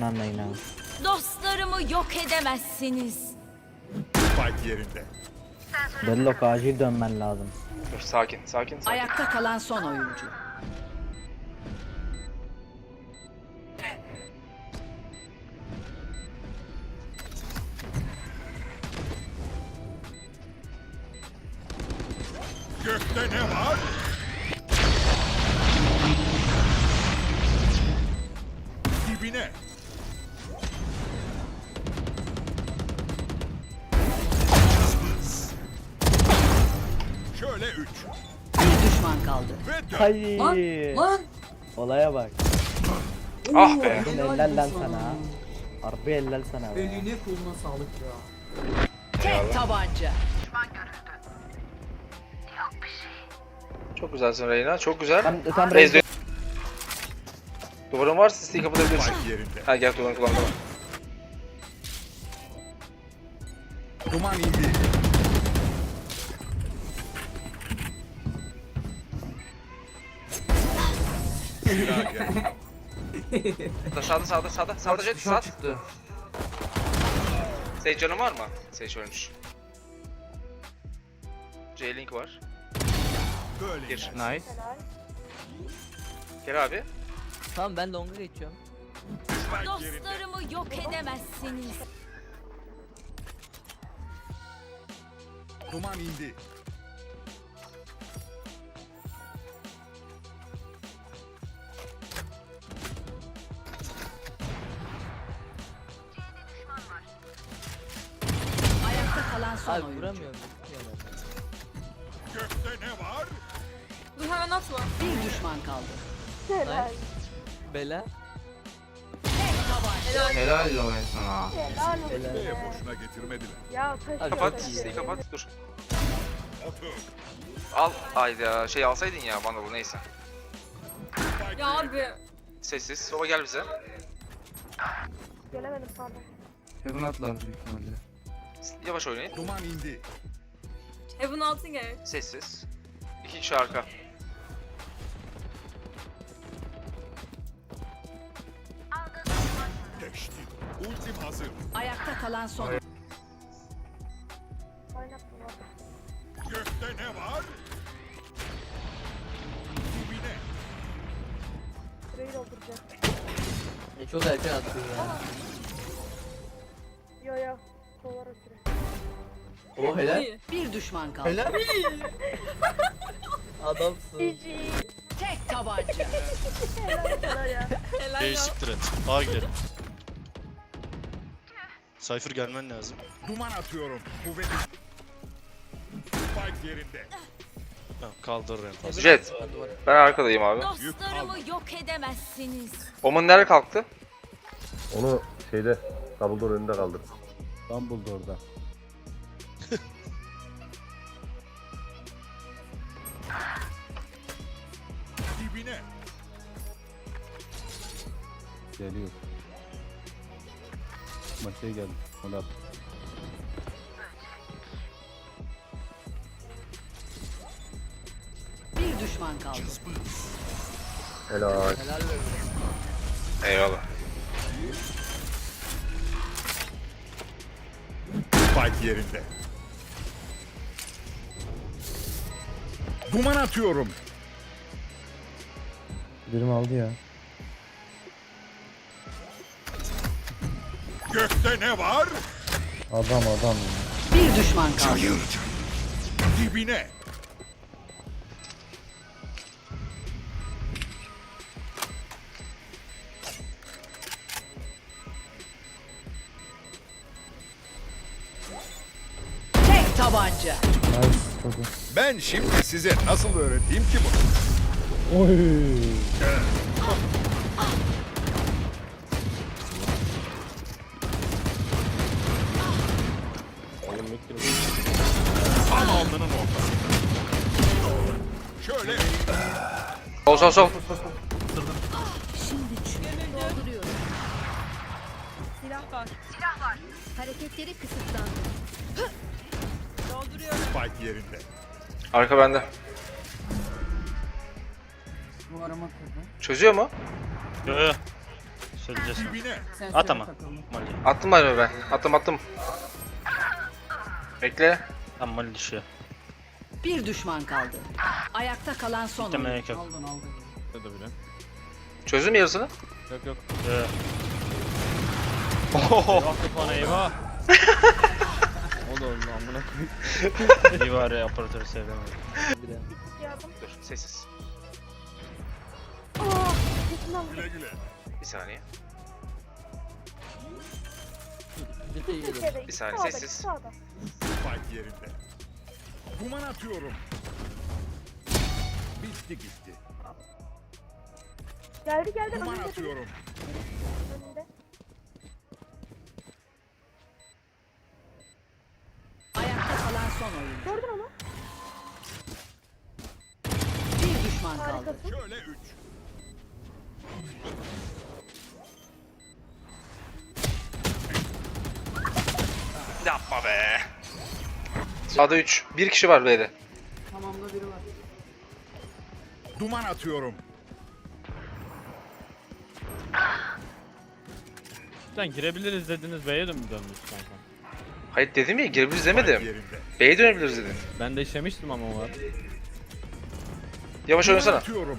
Nanla inan. Dostlarımı yok edemezsiniz. Spike yerinde. Bellok acil dönmen lazım. Dur sakin sakin sakin. Ayakta kalan son oyuncu. Hayır. Lan lan. Olaya bak. Ah be. Bugün eller lan sana. Harbi eller sana be. Eline koluna sağlık ya. Tek tabanca. Çok güzelsin Reyna çok güzel. Tam, tam Reis. Duvarın varsa siteyi kapatabilirsin. Ha gel duvarını kullanma. Duman indi. Geldi. Sağda sağda sağda sağda jet sağ. Çıktı. Sage canın var mı? Sage ölmüş. J-Link var. Gir. Nice. Gel abi. Tamam ben longa geçiyorum. Dostlarımı yok edemezsiniz. Duman indi. Son Abi oyuncu. vuramıyorum. Gökte ne var? Dur hemen atma. Bir düşman kaldı. Nice. Bela. Helal olsun sana. Bela. B'ye boşuna getirmediler. Ya taşı Abi, Kapat kapat dur. Otur. Al ayda şey alsaydın ya bana bu neyse. Ya abi. Sessiz. Soba gel bize. Gelemedim pardon. Heaven atlar büyük ihtimalle. Yavaş oynayın. Duman indi. Evin altın gel. Sessiz. İki kişi arka. Geçti. Ultim hazır. Ayakta kalan son orada. Gökte ne var? Dibine. Süreyi dolduracak. E, çok erken attın ya. Helal. Bir düşman kaldı. Helal. Adamsın. Tek tabanca. Helal ya. B'yi siktir et. A gidelim. Cypher gelmen lazım. Duman atıyorum. Kuvveti. Spike yerinde. Tamam kaldır en fazla. Jet. Ben arkadayım abi. Dostlarımı yok edemezsiniz. Omun nerede kalktı? Onu şeyde Dumbledore önünde kaldır. Dumbledore'da. Dibine. Geliyor. Maçaya geldi. Ona at. Bir düşman kaldı. Helal. Helal be. Eyvallah. Spike yerinde. Duman atıyorum. Birim aldı ya. Gökte ne var? Adam adam. Bir düşman kaldı. Dibine. Tek tabanca. Ben şimdi size nasıl öğreteyim ki bunu? Oy. Tam alnının ortasında. Şöyle Sol sol sol. Silah var. Hareketleri kısıtlandı. Spike yerinde. Arka bende. Bu arama kurdu. Çözüyor mu? Yo yo. Söyleyeceğiz. Dibine. At ama. Mali. Attım bari ben. Attım attım. Bekle. Tam Mali düşüyor. Bir düşman kaldı. Ayakta kalan son oyuncu. Demek yok. Aldın aldın. Bile. Çözdün mü yarısını? Yok yok. Ee, Aktif bana eyvah. o da öldü amına koyayım. iyi bari operatörü sevdim. Dur sessiz. Güle güle. Bir saniye. Bir saniye, Sağda, sessiz. Sağda. Spike yerinde. Duman atıyorum. Bitti gitti. Geldi geldi. Önünde, atıyorum. Önünde. Ayakta kalan son oyuncu. Gördün onu. Bir düşman kaldı. Harikasın. Şöyle üç. Yapma be. Sağda 3. Bir kişi var B'de. Tamamda biri var. Duman atıyorum. Sen girebiliriz dediniz B'ye de mi döndünüz kanka? Hayır dedim ya girebiliriz demedim. yerinde. B'ye dönebiliriz dedim. Ben de işlemiştim ama var. Yavaş Duman oynasana. atıyorum.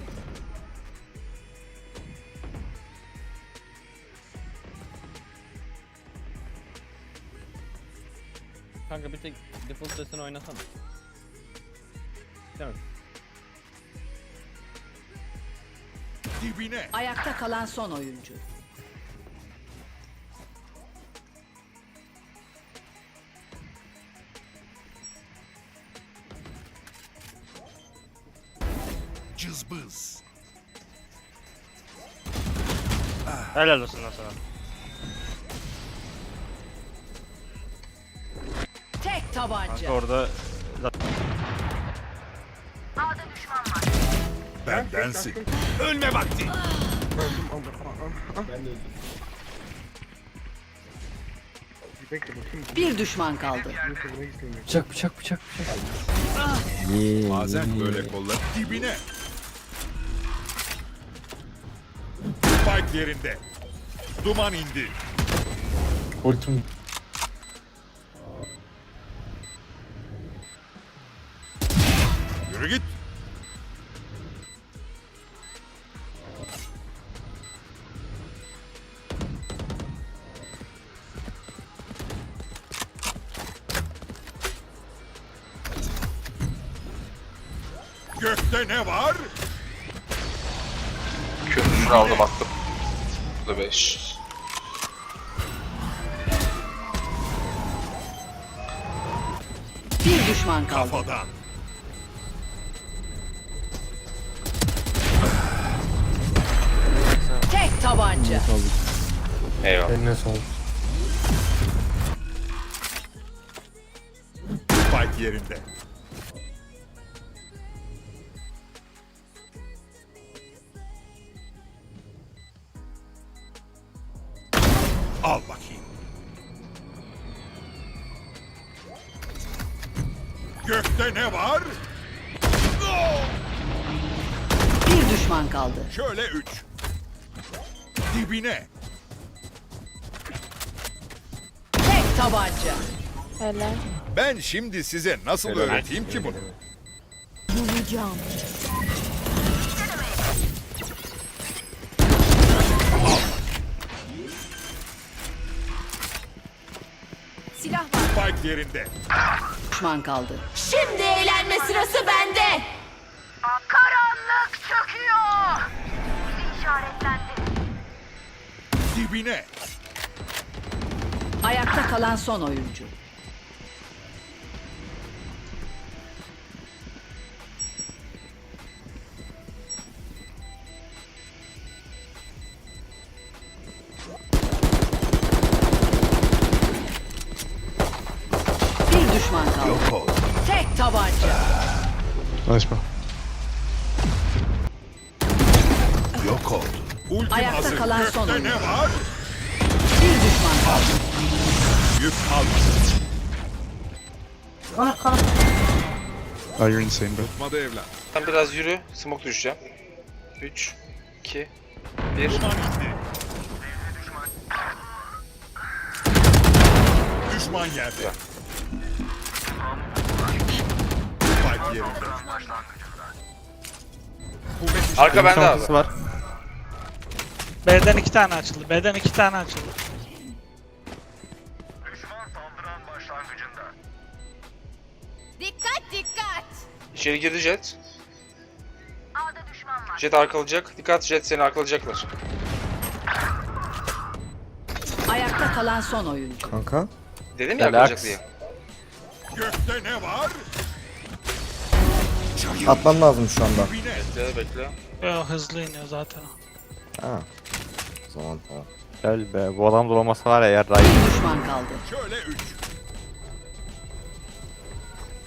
Kanka bir tek default sesini oynasana. Mi? Dibine. Ayakta kalan son oyuncu. Cızbız. Helal olsun lan sana. Tabanca. Kanka orada Bendensin. Ölme vakti. Bir düşman kaldı. Bıçak bıçak bıçak bıçak. Bazen böyle kollar. Dibine. Spike yerinde. Duman indi. Ultim. Gökte ne var? Köprüsünü aldım attım. Bu da 5. Bir düşman kaldı. Kafadan. Tek tabanca. Eyvallah. Eline sağlık. Spike yerinde. Gökte ne var? Bir düşman kaldı. Şöyle üç. Dibine. Tek tabanca. Helal. Ben şimdi size nasıl öğreteyim ki bunu? Silah var. Spike yerinde. Düşman kaldı. Şimdi eğlenme sırası bende. Dibine. Ayakta kalan son oyuncu. Tek tabanca. Açma. Yok oldu. Ultim Ayakta hazır. kalan Gökte son ne oyuncu. var? Bir düşman kaldı. Yük kalmadı. Are you insane bro? Tutmadı evlat. Ben biraz yürü, smoke düşeceğim. 3, 2, 1. Duman indi. Düşman yerde. Arka bende abi. var. B'den iki tane açıldı. B'den iki tane açıldı. Dikkat dikkat. İçeri girdi Jet. Jet arkalayacak. Dikkat Jet seni arkalayacaklar. Ayakta kalan son oyuncu. Kanka. Dedim ya Relax. arkalayacak diye. Gökte ne var? Atman lazım şu anda. Bekle bekle. Yo, hızlı iniyor zaten. Ha. O zaman tamam. Gel be bu adam dolamasa var ya yer daha iyi. Düşman kaldı. Şöyle üç.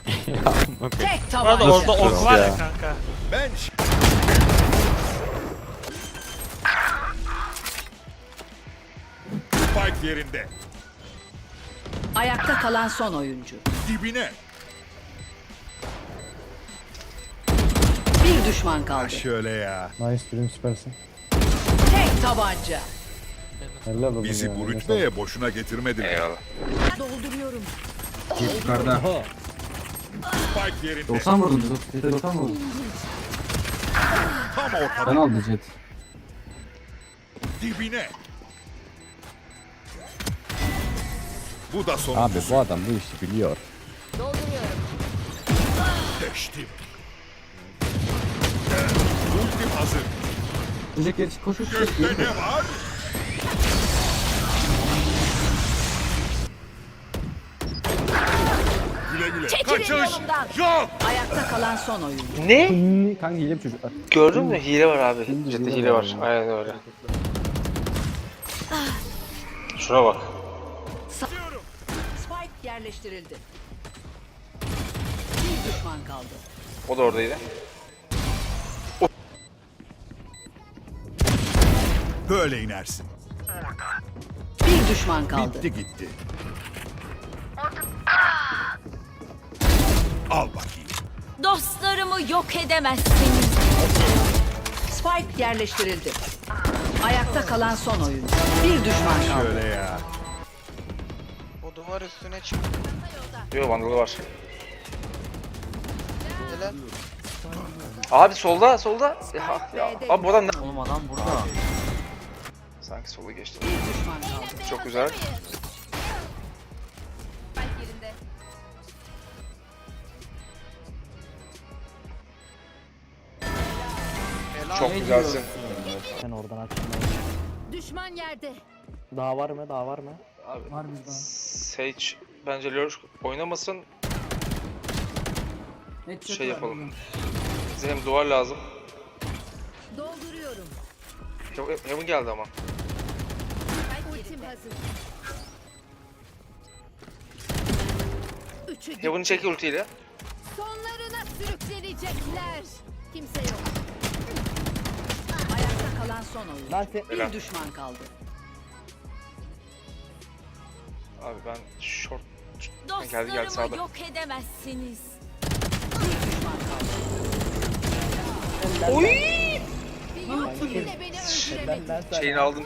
Tek Bu arada tabanca. orada ok var ya ya. kanka. Ben Spike yerinde. Ayakta kalan son oyuncu. Dibine. Bir düşman kaldı. Şöyle ya. Nice Dream süpersin. Tek tabanca. Helal olsun Bizi ya, bu rütbeye boşuna getirmediler. Eyvallah. Dolduruyorum. Spike yerinde. 90 vurdum. Jet'e 90 vurdum. Tam Ben ortada. aldım Jet. Dibine. Bu da son. Abi bu adam bu işi biliyor. Dolduruyorum. Deştim. Ultim hazır. Geç koş koş. Gökte ne var? Güle güle. Çekilin Kaçış yolumdan. yok. Ayakta kalan son oyuncu. Ne? Kanka hile bir çocuk. Gördün mü? Hile var abi. Şimdi Jet'te hile hile var var. Aynen öyle. Şuna bak. Spike yerleştirildi. Bir düşman kaldı. O da oradaydı. Böyle inersin. Bir düşman kaldı. Bitti gitti. Al bakayım. Dostlarımı yok edemezsiniz. Spike yerleştirildi. Ayakta kalan son oyuncu. Bir düşman kaldı. Şöyle ya. O duvar üstüne çık. Yok vandalı var. Abi solda solda. Ya, ya. Abi bu adam ne? Oğlum adam burada. Sanki sola geçti. Bir düşman kaldı. Çok güzel. Çok güzelsin. Sen oradan aç. Düşman yerde. Daha var mı? Daha var mı? Abi, Var bizden. Sage bence Lurk oynamasın. Şey yapalım. Bize hem duvar lazım. Dolduruyorum. Heaven geldi ama. Hazır. Üçü gitti. Çek ultiyle. Sonlarına sürüklenecekler. Kimse yok. Ayakta kalan son oyuncu. Lan sen... Helal. Bir düşman kaldı. Abi ben short geldi, geldi Dostlarımı sağda. yok edemezsiniz. Bir düşman kaldı. Bir yok bile beni öldüremedi. Ben, ben şeyini aldım